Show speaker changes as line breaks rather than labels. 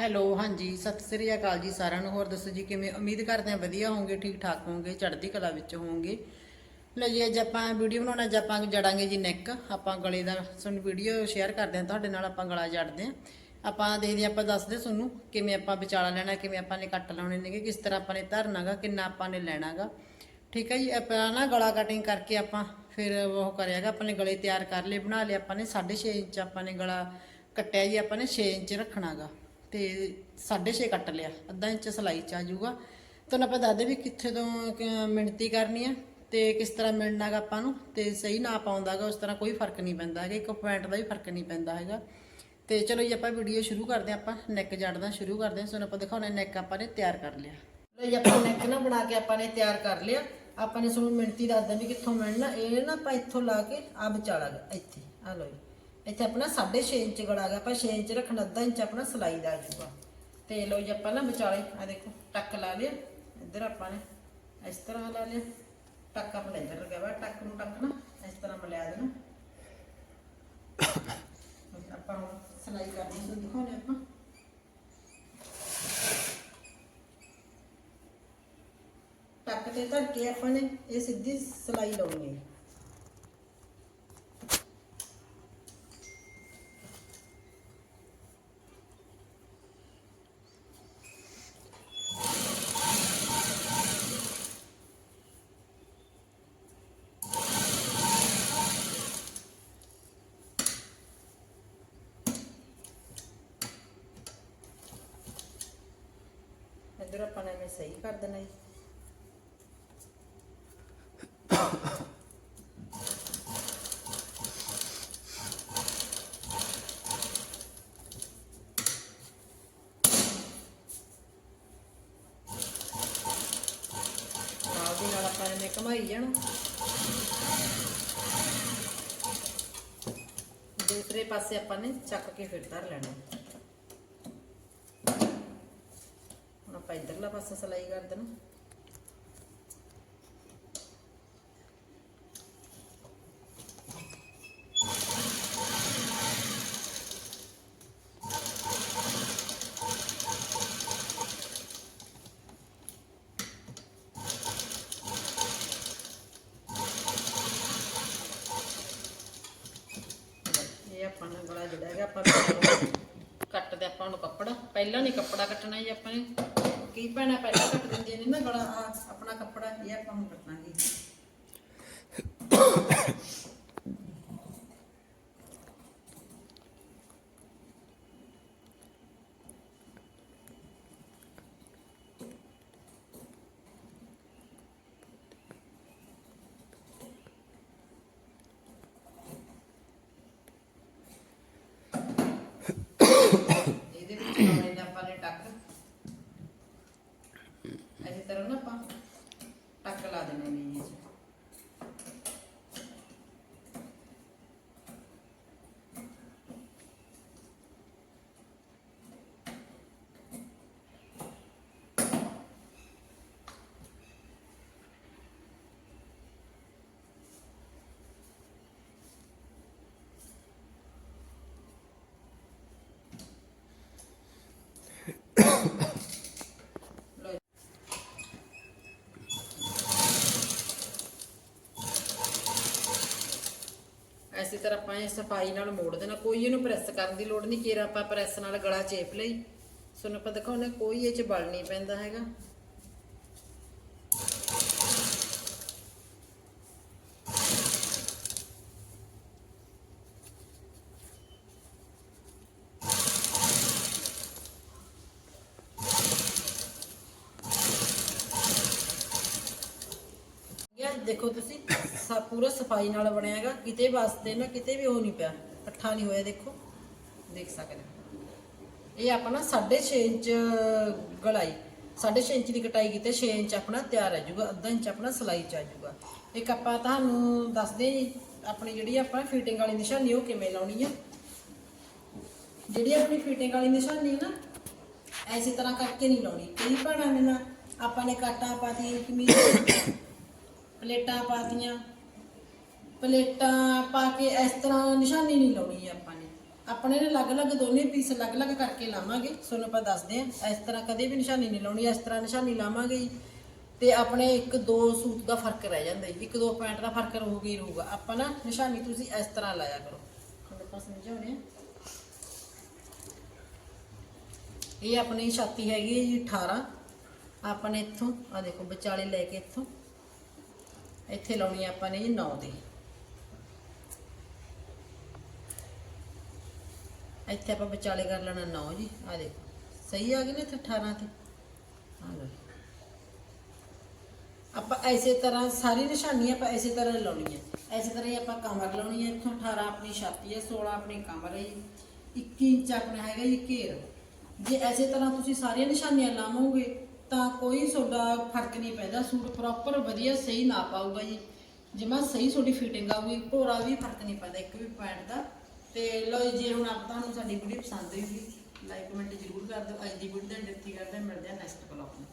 Hello, ਹਾਂਜੀ, ਸਤਿ ਸ੍ਰੀ ਅਕਾਲ ਜੀ ਸਾਰਿਆਂ ਨੂੰ। ਹੋਰ ਦੱਸੋ ਜੀ, ਕਿਵੇਂ? ਉਮੀਦ ਕਰਦੇ ਹਾਂ ਵਧੀਆ ਹੋਵੋਗੇ ਠੀਕ ਠਾਕ ਹੋਵੋਗੇ, ਚੜ੍ਹਦੀ ਕਲਾ ਵਿੱਚ ਹੋਵੋਗੇ। ਲੈ ਜੀ, ਅੱਜ ਆਪਾਂ ਵੀਡੀਓ ਬਣਾਉਣਾ, ਅੱਜ ਆਪਾਂ ਜੜਾਂਗੇ ਜੀ ਨੈਕ ਆਪਾਂ ਗਲੇ ਦਾ ਤੁਹਾਨੂੰ ਵੀਡੀਓ ਸ਼ੇਅਰ ਕਰਦੇ ਹਾਂ, ਤੁਹਾਡੇ ਨਾਲ ਆਪਾਂ ਗਲਾ ਜੜਦੇ ਹਾਂ। ਆਪਾਂ ਦੇਖਦੇ ਆਪਾਂ ਦੱਸਦੇ ਤੁਹਾਨੂੰ ਕਿਵੇਂ ਆਪਾਂ ਵਿਚਾਲਾ ਲੈਣਾ, ਕਿਵੇਂ ਆਪਾਂ ਨੇ ਕੱਟ ਲਾਉਣੇ ਨੇਗੇ, ਕਿਸ ਤਰ੍ਹਾਂ ਆਪਾਂ ਨੇ ਧਰਨਾਗਾ, ਕਿੰਨਾ ਆਪਾਂ ਨੇ ਲੈਣਾਗਾ। ਠੀਕ ਹੈ ਜੀ, ਆਪਾਂ ਨਾ ਗਲਾ ਕਟਿੰਗ ਕਰਕੇ ਆਪਾਂ ਫਿਰ ਉਹ ਕਰਿਆਗਾ, ਆਪਾਂ ਨੇ ਗਲੇ ਤਿਆਰ ਕਰ ਲਏ, ਬਣਾ ਲਏ, ਆਪਾਂ ਨੇ 6.5 ਇੰਚ ਆਪਾਂ ਨੇ ਗਲਾ ਕੱਟਿਆ ਜੀ, ਆਪਾਂ ਨੇ 6 ਇੰਚ ਰੱਖਣਾਗਾ। ਤੇ 6.5 ਕੱਟ ਲਿਆ। ਅੱਧਾ ਇੰਚ ਸਲਾਈ ਚ ਆ ਜਾਊਗਾ। ਤੁਹਾਨੂੰ ਆਪਾਂ ਦੱਸਦੇ ਵੀ ਕਿੱਥੇ ਤੋਂ ਮਿਣਤੀ ਕਰਨੀ ਆ ਤੇ ਕਿਸ ਤਰ੍ਹਾਂ ਮਿਲਣਾਗਾ ਆਪਾਂ ਨੂੰ ਤੇ ਸਹੀ ਨਾਪ ਆਉਂਦਾਗਾ ਉਸ ਤਰ੍ਹਾਂ ਕੋਈ ਫ਼ਰਕ ਨਹੀਂ ਪੈਂਦਾ ਹੈਗਾ ਇੱਕ ਪੁਆਇੰਟ ਦਾ ਵੀ ਫ਼ਰਕ ਨਹੀਂ ਪੈਂਦਾ ਹੈਗਾ। ਤੇ ਚਲੋ ਜੀ ਆਪਾਂ ਵੀਡੀਓ ਸ਼ੁਰੂ ਕਰਦੇ ਹਾਂ ਆਪਾਂ ਨੈਕ ਜੜਦਾ ਸ਼ੁਰੂ ਕਰਦੇ ਹਾਂ। ਤੁਹਾਨੂੰ ਆਪਾਂ ਦਿਖਾਉਣਾ ਨੈਕ ਆਪਾਂ ਨੇ ਤਿਆਰ ਕਰ ਲਿਆ। ਲੋ ਜੀ ਆਪਾਂ ਨੈਕ ਨਾ ਬਣਾ ਕੇ ਆਪਾਂ ਨੇ ਤਿਆਰ ਕਰ ਲਿਆ। ਆਪਾਂ ਨੇ ਤੁਹਾਨੂੰ ਮਿਣਤੀ ਦੱਸਦਾ ਵੀ ਕਿੱਥੋਂ ਮਿਲਣਾ ਇਹ ਨਾ ਆਪਾਂ ਇੱਥੋਂ ਲਾ ਕੇ ਆ ਵਿਚਾਲਾ ਗਾ, ਇੱਥੇ ਆ ਲੋ ਜੀ। ਇੱਥੇ ਆਪਣਾ 6.5 ਇੰਚ ਗੜਾ ਗਾ ਆਪਾਂ 6 ਇੰਚ ਰੱਖਣਾ ਅੱਧਾ ਇੰਚ ਆਪਣਾ ਸਲਾਈ ਦਾ ਆ ਜਾਊਗਾ ਤੇ ਲੋ ਜੀ ਆਪਾਂ ਨਾ ਵਿਚਾਲੇ ਆ ਦੇਖੋ, ਟੱਕ ਲਾ ਲਿਆ, ਇੱਧਰ ਆਪਾਂ ਨੇ ਇਸ ਤਰ੍ਹਾਂ ਲਾ ਲਿਆ। ਟੱਕ ਆਪਣਾ ਇੱਧਰ ਲੱਗਿਆ ਵਾ, ਟੱਕ ਨੂੰ ਟੱਕ ਨਾ, ਇਸ ਤਰ੍ਹਾਂ ਮਿਲਾ ਦੇਣਾ। ਆਪਾਂ ਹੁਣ ਸਲਾਈ ਕਰਨੀ ਤੁਹਾਨੂੰ ਦਿਖਾਉਣੇ ਆਪਾਂ। ਟੱਕ ਤੇ ਧਰ ਕੇ ਆਪਾਂ ਨੇ, ਇਹ ਸਿੱਧੀ ਸਲਾਈ ਲਾਉਣੀ ਹੈ। ਇੱਧਰ ਆਪਾਂ ਨੇ ਐਵੇਂ ਸਹੀ ਕਰ ਦੇਣਾ ਜੀ। ਨਾਲ ਨਾਲ ਆਪਾਂ ਨੇ ਕਮਾਈ ਜਾਣਾ। ਦੂਸਰੇ ਪਾਸੇ ਆਪਾਂ ਨੇ ਚੱਕ ਕੇ ਫਿਰ ਧਰ ਲੈਣਾ। ਆਪਾਂ ਇਧਰਲਾ ਪਾਸਾ ਸਲਾਈ ਕਰ ਦੇਣਾ ਇਹ ਆਪਾਂ ਨੂੰ ਗਲਾ ਜਿਹੜਾ ਹੈਗਾ ਆਪਾਂ ਨੂੰ ਕੱਟਦੇ ਆਪਾਂ ਨੂੰ ਕੱਪੜਾ ਪਹਿਲਾਂ ਨਹੀਂ ਕੱਪੜਾ ਕੱਟਣਾ ਜੀ ਆਪਾਂ ਨੇ ਕੀ ਭੈਣਾਂ ਪਹਿਲਾਂ ਕੱਟ ਦਿੰਦੀਆਂ ਨੇ ਨਾ, ਬੜਾ ਆਹ ਆਪਣਾ ਕੱਪੜਾ ਇਹ ਆਪਾਂ ਹੁਣ ਕੱਟਾਂਗੇ ਇਹਦੇ ਵਿੱਚ ਲਾਉਣੇ ਨੇ ਆਪਾਂ ਨੇ ਟੱਕ ਇਸੇ ਤਰ੍ਹਾਂ ਨਾ ਆਪਾਂ ਟੱਕ ਲਾ ਦੇਣੇ ਨੇ ਜੀ ਲਓ ਜੀ। ਐਸੀ ਤਰ੍ਹਾਂ ਆਪਾਂ ਇਹ ਸਫ਼ਾਈ ਨਾਲ ਮੋੜ ਦੇਣਾ। ਕੋਈ ਇਹਨੂੰ ਪ੍ਰੈਸ ਕਰਨ ਦੀ ਲੋੜ ਨਹੀਂ ਕੇਰਾ ਆਪਾਂ ਪ੍ਰੈਸ ਨਾਲ ਗਲਾ ਚੇਪ ਲਈ। ਤੁਹਾਨੂੰ ਆਪਾਂ ਦਿਖਾਉਣਾ ਕੋਈ ਇਹ ਚ ਬਲ ਨਹੀਂ ਪੈਂਦਾ ਹੈਗਾ। ਦੇਖੋ ਤੁਸੀਂ ਸਾ ਪੂਰਾ ਸਫ਼ਾਈ ਨਾਲ ਬਣਿਆ ਹੈਗਾ, ਕਿਤੇ ਵਾਸਤੇ ਨਾ ਕਿਤੇ ਵੀ ਉਹ ਨਹੀਂ ਪਿਆ, ਇਕੱਠਾ ਨਹੀਂ ਹੋਇਆ, ਦੇਖੋ, ਦੇਖ ਸਕਦੇ ਹੋ। ਇਹ ਆਪਣਾ 6.5 ਇੰਚ ਗਲਾਈ 6.5 ਇੰਚ ਦੀ ਕਟਾਈ ਕੀਤੇ 6 ਇੰਚ ਆਪਣਾ ਤਿਆਰ ਆ ਜਾਊਗਾ, ਅੱਧਾ ਇੰਚ ਆਪਣਾ ਸਲਾਈ ਚ ਆ ਜਾਊਗਾ ਇੱਕ ਆਪਾਂ ਤੁਹਾਨੂੰ ਦੱਸਦੇ ਜੀ, ਆਪਣੀ ਜਿਹੜੀ ਆਪਾਂ ਫਿਟਿੰਗ ਵਾਲੀ ਨਿਸ਼ਾਨੀ, ਉਹ ਕਿਵੇਂ ਲਾਉਣੀ ਆ ਜਿਹੜੀ ਆਪਣੀ ਫਿਟਿੰਗ ਵਾਲੀ ਨਿਸ਼ਾਨੀ ਨਾ, ਐਸੀ ਤਰ੍ਹਾਂ ਕਰਕੇ ਨਹੀਂ ਲਾਉਣੀ, ਕਈ ਭਾਣਾ ਨੇ ਨਾ ਆਪਾਂ ਨੇ ਕਾਟਾਂ ਪਾਤੀਆਂ ਕਮੀਜ਼ ਪਲੇਟਾਂ ਪਾਤੀਆਂ ਪਲੇਟਾਂ ਪਾ ਕੇ ਇਸ ਤਰ੍ਹਾਂ ਨਿਸ਼ਾਨੀ ਨਹੀਂ ਲਾਉਣੀ ਆਪਾਂ ਨੇ। ਆਪਣੇ ਨੇ ਅਲੱਗ-ਅਲੱਗ ਦੋਨੇ ਪੀਸ ਅਲੱਗ-ਅਲੱਗ ਕਰਕੇ ਲਾਵਾਂਗੇ। ਤੁਹਾਨੂੰ ਆਪਾਂ ਦੱਸਦੇ ਹਾਂ, ਇਸ ਤਰ੍ਹਾਂ ਕਦੇ ਵੀ ਨਿਸ਼ਾਨੀ ਨਹੀਂ ਲਾਉਣੀ, ਇਸ ਤਰ੍ਹਾਂ ਨਿਸ਼ਾਨੀ ਲਾਵਾਂਗੇ ਜੀ। ਤੇ ਆਪਣੇ ਇੱਕ ਦੋ ਸੂਟ ਦਾ ਫ਼ਰਕ ਰਹਿ ਜਾਂਦਾ ਜੀ। ਇੱਕ ਦੋ ਪੈਂਟ ਦਾ ਫ਼ਰਕ ਰਹੂਗਾ ਹੀ ਰਹੂਗਾ ਆਪਾਂ ਨਾ ਨਿਸ਼ਾਨੀ ਤੁਸੀਂ ਇਸ ਤਰ੍ਹਾਂ ਲਾਇਆ ਕਰੋ। ਹੁਣ ਆਪਾਂ ਸਮਝਾਉਣੇ ਆ ਇਹ ਆਪਣੀ ਛਾਤੀ ਹੈਗੀ ਹੈ ਜੀ 18 ਨੇ ਇੱਥੋਂ ਆ ਦੇਖੋ, ਵਿਚਾਲੇ ਲੈ ਕੇ ਇੱਥੋਂ। ਇੱਥੇ ਲਾਉਣੀ ਆ ਆਪਾਂ ਨੇ ਜੀ 9 ਦੀ। ਇੱਥੇ ਆਪਾਂ ਵਿਚਾਲੇ ਕਰ ਲੈਣਾ 9 ਜੀ, ਆ ਦੇਖੋ। ਸਹੀ ਆ ਗਈ ਨਾ ਇੱਥੇ 18 ਤੇ? ਆ ਲਓ ਆਪਾਂ ਐਸੇ ਤਰ੍ਹਾਂ ਸਾਰੀ ਨਿਸ਼ਾਨੀ ਆਪਾਂ ਐਸੇ ਤਰ੍ਹਾਂ ਲਾਉਣੀ ਹੈ ਐਸੇ ਤਰ੍ਹਾਂ ਹੀ ਆਪਾਂ ਕਮਰ ਲਾਉਣੀ ਹੈ, ਇੱਥੋਂ 18 ਆਪਣੀ ਛਾਤੀ ਹੈ 16 ਆਪਣੀ ਕਮਰ ਹੈ ਜੀ। 21 ਇੰਚ ਆਪਣਾ ਹੈਗਾ ਜੀ ਘੇਰ। ਜੇ ਐਸੇ ਤਰ੍ਹਾਂ ਤੁਸੀਂ ਸਾਰੀਆਂ ਨਿਸ਼ਾਨੀਆਂ ਲਾਵੋਗੇ, ਤਾਂ ਕੋਈ ਤੁਹਾਡਾ ਫ਼ਰਕ ਨਹੀਂ ਪੈਂਦਾ। ਸੂਟ ਪ੍ਰੋਪਰ ਵਧੀਆ ਸਹੀ ਨਾ ਪਾਊਗਾ ਜੀ। ਜਿਵੇਂ ਸਹੀ ਤੁਹਾਡੀ ਫਿਟਿੰਗ ਆਊਗੀ, ਭੋਰਾ ਵੀ ਫ਼ਰਕ ਨਹੀਂ ਪੈਂਦਾ। ਇੱਕ ਵੀ ਪੁਆਇੰਟ ਦਾ ਤੇ ਲਓ ਜੀ, ਜੇ ਹੁਣ ਆਪ ਤੁਹਾਨੂੰ ਸਾਡੀ ਵੀਡੀਓ ਪਸੰਦ ਹੋਈ ਲਾਈਕ ਕਮੈਂਟ ਜ਼ਰੂਰ ਕਰ ਦਿਓ। ਅੱਜ ਦੀ ਵੀਡੀਓ ਦਾ ਇੱਥੇ ਕਰਦੇ ਮਿਲਦੇ ਹਾਂ ਨੈਕਸਟ ਬਲੌਗ ਨੂੰ